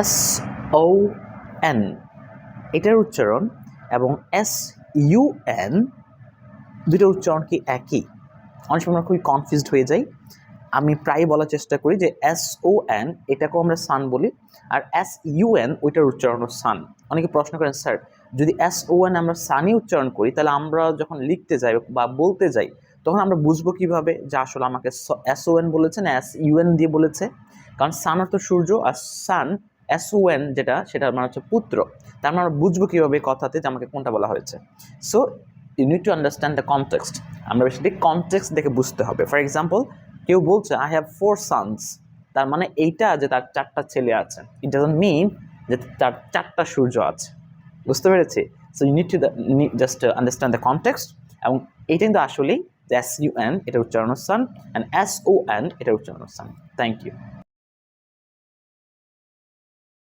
S O N এটার উচ্চারণ, এবং এস ইউ এন দুটোর উচ্চারণ কি একই? অনেক সময় আমরা খুবই কনফিউজড হয়ে যাই। আমি প্রায় বলার চেষ্টা করি যে এস ও এন এটাকেও আমরা সান বলি, আর এস ইউ এন ওইটার উচ্চারণ সান অনেকে প্রশ্ন করেন, স্যার, যদি এস ও এন আমরা সানই উচ্চারণ করি, তাহলে আমরা যখন লিখতে যাই বা বলতে যাই, তখন আমরা বুঝব কীভাবে যে আসলে আমাকে এস ও এন বলেছে না এস ইউএন দিয়ে বলেছে? কারণ সান অর্থ সূর্য, আর সান এন যেটা সেটা মানে হচ্ছে পুত্র। তার মানে বুঝব কীভাবে কথাতে যে আমাকে কোনটা বলা হয়েছে। So you need to understand the context আমরা বেশি কনটেক্সট দেখে বুঝতে হবে। ফর এক্সাম্পল কেউ বলছে আই হ্যাভ ফোর সানস তার মানে এইটা যে তার চারটা ছেলে আছে। ইট ডাজন্ট মিন যে তার চারটা সূর্য আছে। বুঝতে পেরেছি? So you need to just understand the context এবং এইটা কিন্তু আসলেই এস ইউ এন এটা উচ্চারণ sun and S O N এটা উচ্চারণ সান থ্যাংক ইউ